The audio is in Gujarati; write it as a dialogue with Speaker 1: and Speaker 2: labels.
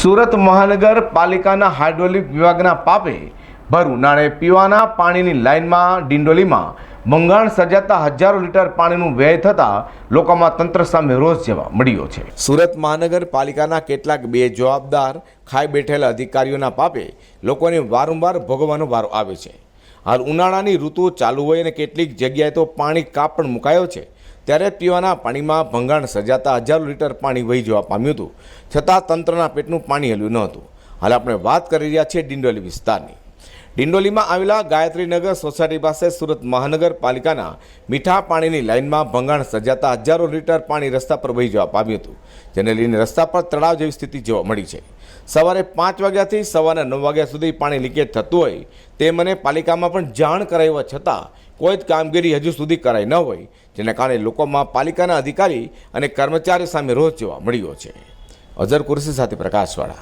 Speaker 1: સુરત મહાનગરપાલિકાના હાઇડ્રોલિક વિભાગના પાપે ભર ઉનાળે પીવાના પાણીની લાઇનમાં, ડિંડોલીમાં મંગાણ સર્જાતા હજારો લીટર પાણીનું વ્યય થતાં લોકોમાં તંત્ર સામે રોષ જેવા મળ્યો છે. સુરત મહાનગરપાલિકાના કેટલાક બે જવાબદાર ખાઈ બેઠેલા અધિકારીઓના પાપે લોકોને વારંવાર ભોગવવાનો વારો આવે છે. હાલ ઉનાળાની ઋતુ ચાલુ હોય અને કેટલીક જગ્યાએ તો પાણી કાપ પણ મુકાયો છે. ત્યારે પીવાના પાણીમાં ભંગાણ સર્જાતા હજારો લીટર પાણી વહી જવા પામ્યું હતું. છતાં તંત્રના પેટનું પાણી હલ્યું ન હતું. હાલ આપણે વાત કરી રહ્યા છીએ ડિંડોલી વિસ્તારની. ડિંડોલીમાં આવેલા ગાયત્રીનગર સોસાયટી પાસે સુરત મહાનગરપાલિકાના મીઠા પાણીની લાઇનમાં ભંગાણ સર્જાતા હજારો લીટર પાણી રસ્તા પર વહી જવા પામ્યું હતું, જેને લઈને રસ્તા પર તળાવ જેવી સ્થિતિ જોવા મળી છે. સવારે પાંચ વાગ્યાથી સવારના નવ વાગ્યા સુધી પાણી લીકેજ થતું હોય તે મને પાલિકામાં પણ જાણ કરાવ્યા છતાં કોઈ જ કામગીરી હજુ સુધી કરાઈ ન હોય, જેના કારણે લોકોમાં પાલિકાના અધિકારી અને કર્મચારી સામે રોષ જોવા મળ્યો છે. અઝર કુરશી સાથે પ્રકાશવાળા.